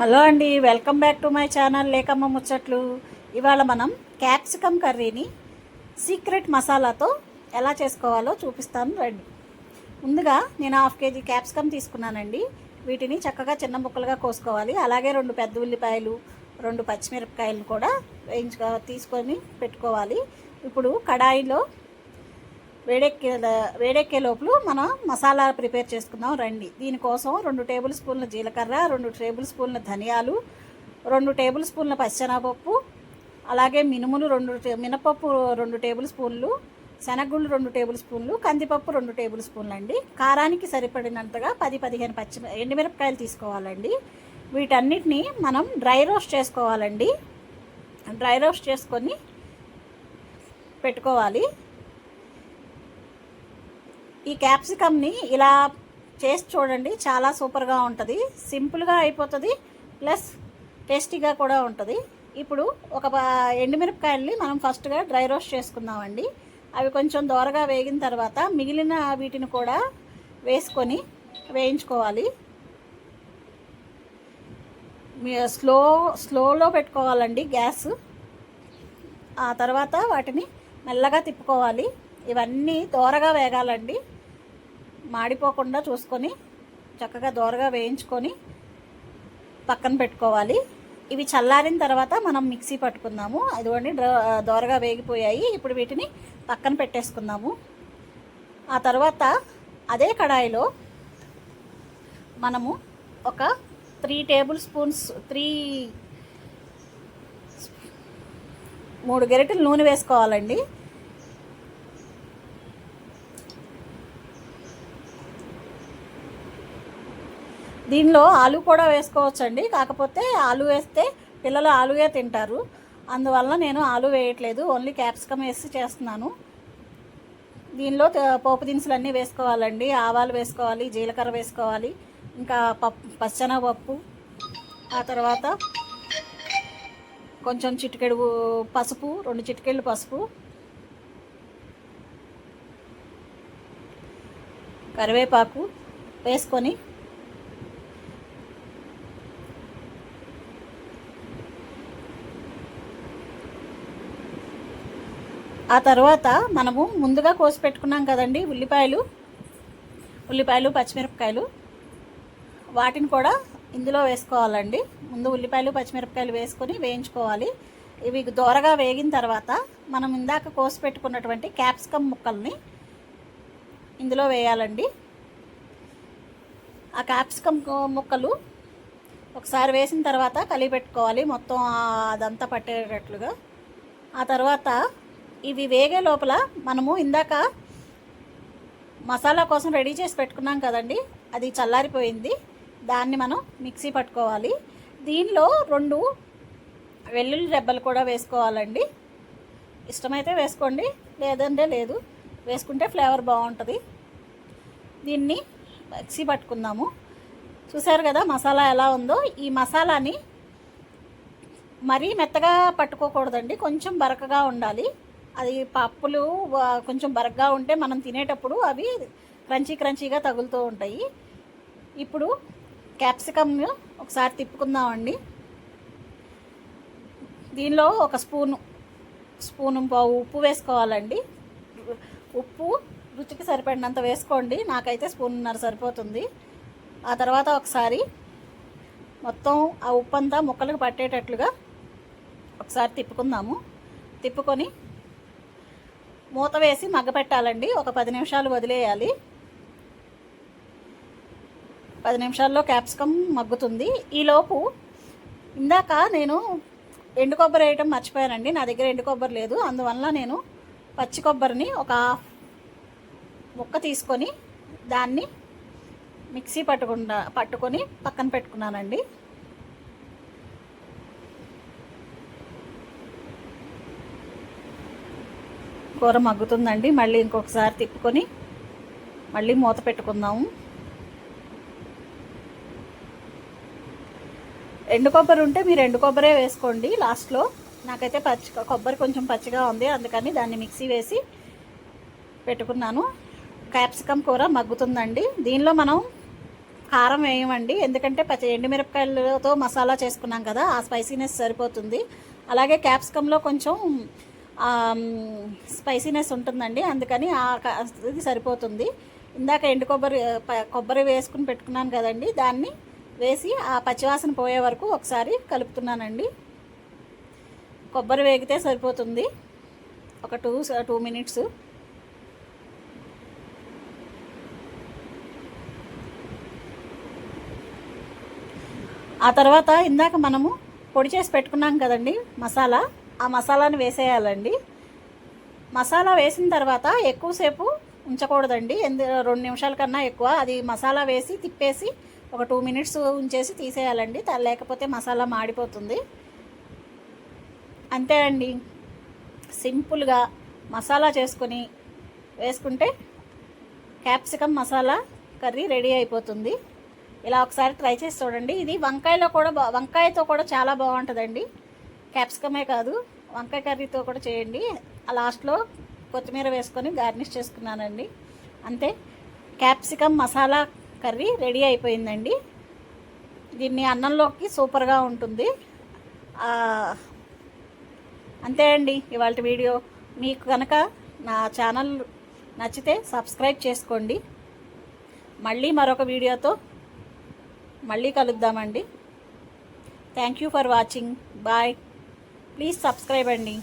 Hello అండి welcome back to my channel లేకమ్మ ముచ్చట్లు. ఇవాళ మనం క్యాప్సికమ్ కర్రీని సీక్రెట్ మసాలాతో ఎలా చేసుకోవాలో చూపిస్తాను రండి. ముందుగా నేను హాఫ్ కేజీ క్యాప్సికమ్ తీసుకున్నానండి. వీటిని చక్కగా చిన్న ముక్కలుగా కోసుకోవాలి. అలాగే రెండు పెద్ద ఉల్లిపాయలు రెండు పచ్చిమిరపకాయలు కూడా వేయించుకో తీసుకొని పెట్టుకోవాలి. ఇప్పుడు కడాయిలో వేడెక్కే వేడెక్కే లోపల మనం మసాలా ప్రిపేర్ చేసుకుందాం రండి. దీనికోసం రెండు టేబుల్ స్పూన్ల జీలకర్ర రెండు టేబుల్ స్పూన్ల ధనియాలు రెండు టేబుల్ స్పూన్ల పచ్చెనగపప్పు అలాగే మినుములు రెండు మినపప్పు రెండు టేబుల్ స్పూన్లు శనగగుళ్ళు రెండు టేబుల్ స్పూన్లు కందిపప్పు రెండు టేబుల్ స్పూన్లు అండి. కారానికి సరిపడినంతగా పది పదిహేను పచ్చి ఎండుమిరపకాయలు తీసుకోవాలండి. వీటన్నిటిని మనం డ్రై రోస్ట్ చేసుకోవాలండి. డ్రై రోస్ట్ చేసుకొని పెట్టుకోవాలి. ఈ క్యాప్సికమ్ని ఇలా చేసి చూడండి చాలా సూపర్గా ఉంటుంది. సింపుల్గా అయిపోతుంది ప్లస్ టేస్టీగా కూడా ఉంటుంది. ఇప్పుడు ఒక ఎండుమిరపకాయల్ని మనం ఫస్ట్గా డ్రై రోస్ట్ చేసుకుందామండి. అవి కొంచెం దోరగా వేగిన తర్వాత మిగిలిన వీటిని కూడా వేసుకొని వేయించుకోవాలి. స్లో స్లోలో పెట్టుకోవాలండి గ్యాస్. ఆ తర్వాత వాటిని మెల్లగా తిప్పుకోవాలి. ఇవన్నీ దోరగా వేగాలండి. మాడిపోకుండా చూసుకొని చక్కగా దోరగా వేయించుకొని పక్కన పెట్టుకోవాలి. ఇవి చల్లారిన తర్వాత మనం మిక్సీ పట్టుకుందాము. అదిగోండి దోరగా వేగిపోయాయి. ఇప్పుడు వీటిని పక్కన పెట్టేసుకుందాము. ఆ తర్వాత అదే కడాయిలో మనము ఒక త్రీ టేబుల్ స్పూన్స్ త్రీ మూడు గరిటెలు నూనె వేసుకోవాలండి. దీనిలో ఆలు కూడా వేసుకోవచ్చండి. కాకపోతే ఆలు వేస్తే పిల్లలు ఆలుగే తింటారు. అందువల్ల నేను ఆలు వేయట్లేదు. ఓన్లీ క్యాప్సికమ్ వేసి చేస్తున్నాను. దీనిలో పోపు దినుసులు అన్నీ వేసుకోవాలండి. ఆవాలు వేసుకోవాలి జీలకర్ర వేసుకోవాలి ఇంకా పప్పు పచ్చనపప్పు ఆ తర్వాత కొంచెం చిటికెడు పసుపు రెండు చిటికెళ్ళు పసుపు కరివేపాకు వేసుకొని ఆ తర్వాత మనము ముందుగా కోసి పెట్టుకున్నాం కదండి ఉల్లిపాయలు. ఉల్లిపాయలు పచ్చిమిరపకాయలు. వాటిని కూడా ఇందులో వేసుకోవాలండి. ముందు ఉల్లిపాయలు పచ్చిమిరపకాయలు వేసుకొని వేయించుకోవాలి. ఇవి దోరగా వేగిన తర్వాత మనం ఇందాక కోసి పెట్టుకున్నటువంటి క్యాప్సికమ్ ముక్కల్ని ఇందులో వేయాలండి. ఆ క్యాప్సికమ్ ముక్కలు ఒకసారి వేసిన తర్వాత కలిపెట్టుకోవాలి. మొత్తం అదంతా పట్టేటట్లుగా. ఆ తర్వాత ఇవి వేగే లోపల మనము ఇందాక మసాలా కోసం రెడీ చేసి పెట్టుకున్నాం కదండి. అది చల్లారిపోయింది. దాన్ని మనం మిక్సీ పట్టుకోవాలి. దీనిలో రెండు వెల్లుల్లి రెబ్బలు కూడా వేసుకోవాలండి. ఇష్టమైతే వేసుకోండి. లేదంటే లేదు. వేసుకుంటే ఫ్లేవర్ బాగుంటుంది. దీన్ని మిక్సీ పట్టుకుందాము. చూసారు కదా మసాలా ఎలా ఉందో? ఈ మసాలాని మరీ మెత్తగా పట్టుకోకూడదండి. కొంచెం బరకగా ఉండాలి. అది పప్పులు కొంచెం బరగ్గా ఉంటే మనం తినేటప్పుడు అవి క్రంచీ క్రంచీగా తగులుతూ ఉంటాయి. ఇప్పుడు క్యాప్సికమ్ ఒకసారి తిప్పుకుందామండి. దీనిలో ఒక స్పూను స్పూను పావు ఉప్పు వేసుకోవాలండి. ఉప్పు రుచికి సరిపడినంత వేసుకోండి. నాకైతే స్పూన్నర సరిపోతుంది. ఆ తర్వాత ఒకసారి మొత్తం ఆ ఉప్పు అంతా ముక్కలకు పట్టేటట్లుగా ఒకసారి తిప్పుకుందాము. తిప్పుకొని మూత వేసి మగ్గపెట్టాలండి ఒక పది నిమిషాలు వదిలేయాలి. పది నిమిషాల్లో క్యాప్సికమ్ మగ్గుతుంది. ఈలోపు ఇందాక నేను ఎండు కొబ్బరి వేయటం మర్చిపోయానండి. నా దగ్గర ఎండు కొబ్బరి లేదు. అందువల్ల నేను పచ్చి కొబ్బరిని ఒక ముక్క తీసుకొని దాన్ని మిక్సీ పట్టుకుండా పట్టుకొని పక్కన పెట్టుకున్నానండి. కూర మగ్గుతుందండి. మళ్ళీ ఇంకొకసారి తిప్పుకొని మళ్ళీ మూత పెట్టుకుందాము. ఎండు కొబ్బరి ఉంటే మీరు ఎండు కొబ్బరే వేసుకోండి లాస్ట్లో. నాకైతే పచ్చి కొబ్బరి కొంచెం పచ్చిగా ఉంది. అందుకని దాన్ని మిక్సీ వేసి పెట్టుకున్నాను. క్యాప్సికమ్ కూర మగ్గుతుందండి. దీనిలో మనం కారం వేయమండి. ఎందుకంటే పచ్చి ఎండుమిరపకాయలతో మసాలా చేసుకున్నాం కదా ఆ స్పైసీనెస్ సరిపోతుంది. అలాగే క్యాప్సికంలో కొంచెం స్పైసీనెస్ ఉంటుందండి. అందుకని ఆ ఇది సరిపోతుంది. ఇందాక ఎండు కొబ్బరి కొబ్బరి వేసుకుని పెట్టుకున్నాను కదండి. దాన్ని వేసి ఆ పచ్చివాసన పోయే వరకు ఒకసారి కలుపుతున్నానండి. కొబ్బరి వేగితే సరిపోతుంది. ఒక టూ టూ మినిట్స్. ఆ తర్వాత ఇందాక మనము పొడి చేసి పెట్టుకున్నాం కదండి మసాలా. ఆ మసాలాను వేసేయాలండి. మసాలా వేసిన తర్వాత ఎక్కువసేపు ఉంచకూడదండి. ఎందు రెండు నిమిషాల కన్నా ఎక్కువ. అది మసాలా వేసి తిప్పేసి ఒక టూ మినిట్స్ ఉంచేసి తీసేయాలండి. లేకపోతే మసాలా మాడిపోతుంది. అంతే అండి. సింపుల్గా మసాలా చేసుకొని వేసుకుంటే క్యాప్సికమ్ మసాలా కర్రీ రెడీ అయిపోతుంది. ఇలా ఒకసారి ట్రై చేసి చూడండి. ఇది వంకాయలో కూడా బా వంకాయతో కూడా చాలా బాగుంటుందండి. క్యాప్సికమే కాదు వంకాయ కర్రీతో కూడా చేయండి. లాస్ట్లో కొత్తిమీర వేసుకొని గార్నిష్ చేసుకున్నానండి. అంతే. క్యాప్సికమ్ మసాలా కర్రీ రెడీ అయిపోయిందండి. దీన్ని అన్నంలోకి సూపర్గా ఉంటుంది. అంతే అండి ఇవాళ వీడియో. మీకు కనుక నా ఛానల్ నచ్చితే సబ్స్క్రైబ్ చేసుకోండి. మళ్ళీ మరొక వీడియోతో మళ్ళీ కలుద్దామండి. Thank you for watching bye please subscribe అండి.